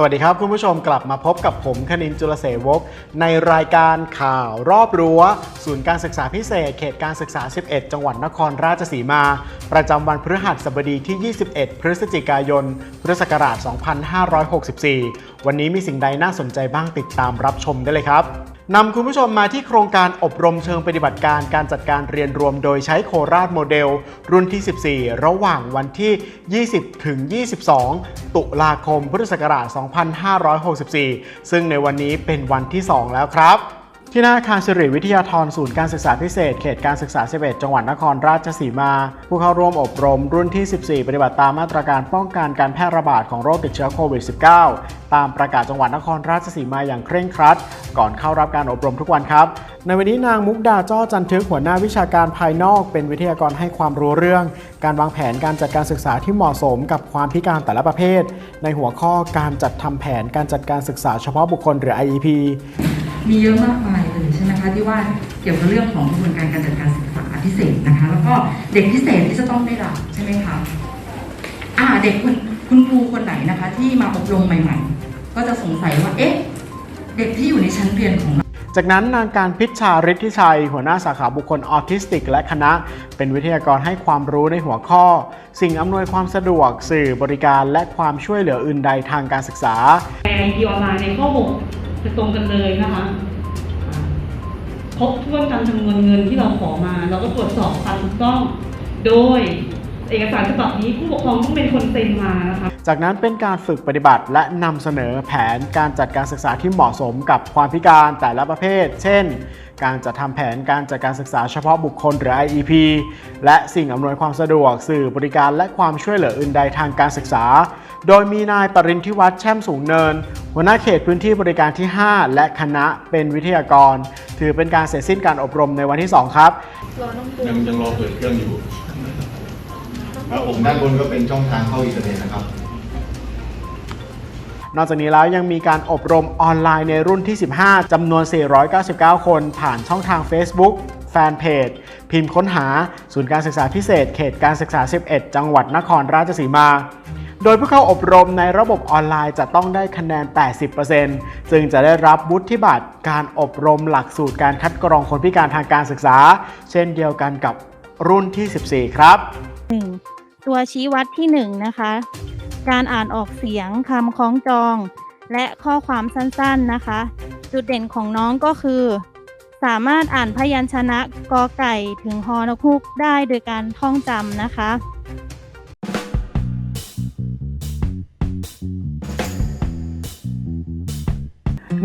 สวัสดีครับคุณผู้ชมกลับมาพบกับผมคณินจุลเสวกในรายการข่าวรอบรั้ว ศูนย์การศึกษาพิเศษ เขตการศึกษา 11 จังหวัดนครราชสีมา ประจำวันพฤหัสบดีที่ 21 พฤศจิกายน พุทธศักราช 2564 วันนี้มีสิ่งใดน่าสนใจบ้างติดตามรับชมได้เลยครับ นำคุณผู้ชมมาที่โครงการอบรมเชิงปฏิบัติการการจัดการเรียนรวมโดยใช้โคราชโมเดล รุ่นที่ 14 ระหว่างวันที่ 20 ถึง 22 ตุลาคมพุทธศักราช 2564 ซึ่งในวันนี้เป็นวันที่ 2 แล้วครับ ที่หน้าอาคารสิริวิทยาธรศูนย์การศึกษาพิเศษ เขตการศึกษา 11 จังหวัดนครราชสีมา ผู้เข้าร่วมอบรมรุ่นที่ 14 ปฏิบัติตามมาตรการป้องกันการแพร่ระบาดของโรคติดเชื้อโควิด -19 ตามประกาศจังหวัดนครราชสีมาอย่างเคร่งครัด ก่อนเข้ารับการอบรมทุกวันครับ ในวันนี้นางมุกดาจ้อจันทึกหัวหน้าวิชาการภายนอกเป็นวิทยากรให้ความรู้เรื่อง การวางแผนการจัดการศึกษาที่เหมาะสมกับความพิการแต่ละประเภท ในหัวข้อการจัดทำแผนการจัดการศึกษาเฉพาะบุคคลหรือ IEP มีเยอะมากมายเลยใช่ไหมคะที่ว่าเกี่ยวกับเรื่องของกระบวนการการจัดการศึกษาพิเศษนะคะ แล้วก็เด็กพิเศษที่จะต้องได้รับใช่ไหมคะอ่าเด็กคุณคุณครูคนไหนนะคะ ที่มาอบรมใหม่ ๆ ก็จะสงสัยว่าเอ๊ะเด็กที่อยู่ในชั้นเรียนของเราจากนั้นนางการพิชชาฤทธิชัย หัวหน้าสาขาบุคคลออทิสติก และคณะ เป็นวิทยากรให้ความรู้ในหัวข้อ สิ่งอำนวยความสะดวก สื่อบริการและความช่วยเหลืออื่นใดทางการศึกษาในไอทีออนไลน์ในข้อ6 จะตรงกันเลยนะคะครบถ้วนตามจำนวนเงินที่เราขอมา เราก็ตรวจสอบความถูกต้อง โดยเอกสารฉบับนี้ผู้ปกครองต้องเป็นคนเซ็นมานะคะ จากนั้นเป็นการฝึกปฏิบัติและนำเสนอแผนการจัดการศึกษาที่เหมาะสมกับความพิการแต่ละประเภท เช่น การจัดทำแผนการจัดการศึกษาเฉพาะบุคคลหรือ IEP และสิ่งอำนวยความสะดวก สื่อบริการและความช่วยเหลืออื่นใดทางการศึกษา โดยมีนายปรินทิวัฒน์แช่มสูงเนิน หัวหน้าเขตพื้นที่บริการที่ 5 และคณะเป็นวิทยากร ถือเป็นการเสร็จสิ้นการอบรมในวันที่ 2 ครับยังยังรอเปิดเครื่องอยู่แล้วผมด้านบนก็เป็นช่องทางเข้าอินเทอร์เน็ตนะครับ นอกจากนี้แล้วยังมีการอบรมออนไลน์ในรุ่นที่ 15จำนวน 499 คน ผ่านช่องทาง Facebook แฟนเพจ พิมพ์ค้นหา ศูนย์การศึกษาพิเศษ เขตการศึกษา 11 จังหวัดนครราชสีมา โดยผู้เข้าอบรมในระบบออนไลน์จะต้องได้คะแนน 80%ซึ่งจะได้รับวุฒิบัตรการอบรมหลักสูตรการคัดกรองคนพิการทางการศึกษา เช่นเดียวกันกับรุ่นที่ 14 ครับตัวชี้วัดที่ 1 นะคะ การอ่านออกเสียงคำคล้องจอง และข้อความสั้นๆนะคะ จุดเด่นของน้องก็คือ สามารถอ่านพยัญชนะกอไก่ถึงฮอนกฮูกได้โดยการท่องจำนะคะ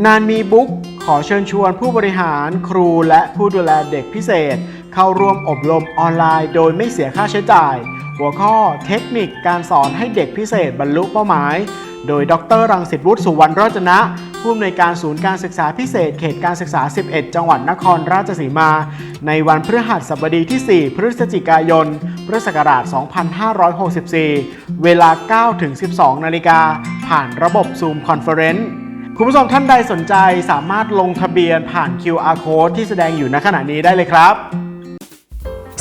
นานมีบุ๊กขอเชิญชวนผู้บริหารครูและผู้ดูแลเด็กพิเศษ เข้าร่วมอบรมออนไลน์โดยไม่เสียค่าใช้จ่าย หัวข้อเทคนิคการสอนให้เด็กพิเศษบรรลุเป้าหมาย โดยดรรังสิตวุฒิสุวรรณรจนะผู้อำนวยการศูนย์การศึกษาพิเศษเขตการศึกษา 11 จังหวัดนครราชสีมา ในวันพฤหัสบดีที่ 4 พฤศจิกายน พุทธศักราช 2564 เวลา9ถึง12 นาฬิกาผ่านระบบ Zoom Conference คุณผู้ชมท่านใดสนใจสามารถลงทะเบียนผ่าน QR code ที่แสดงอยู่ณขณะนี้ได้เลยครับ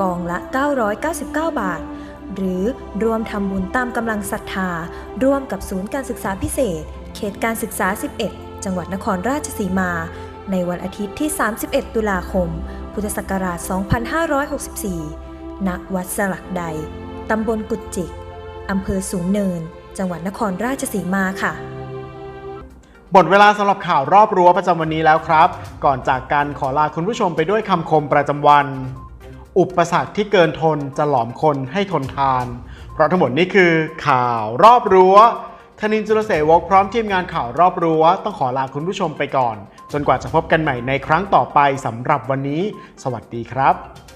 กองละ 999 บาท หรือรวมทำบุญตามกำลังศรัทธา ร่วมกับศูนย์การศึกษาพิเศษ เขตการศึกษา 11 จังหวัดนครราชสีมา ในวันอาทิตย์ที่ 31 ตุลาคม พุทธศักราช 2564 ณ วัดสลักใด ตำบลกุดจิก อำเภอสูงเนิน จังหวัดนครราชสีมาค่ะหมดเวลาสำหรับข่าวรอบรั้วประจำวันนี้แล้วครับ ก่อนจากกันขอลาคุณผู้ชมไปด้วยคำคมประจำวัน อุปสรรคที่เกินทนจะหลอมคนให้ทนทาน เพราะทั้งหมดนี้คือข่าวรอบรั้วธนินจุลเสวกพร้อมทีมงานข่าวรอบรั้ว ต้องขอลาคุณผู้ชมไปก่อน จนกว่าจะพบกันใหม่ในครั้งต่อไปสำหรับวันนี้ สวัสดีครับ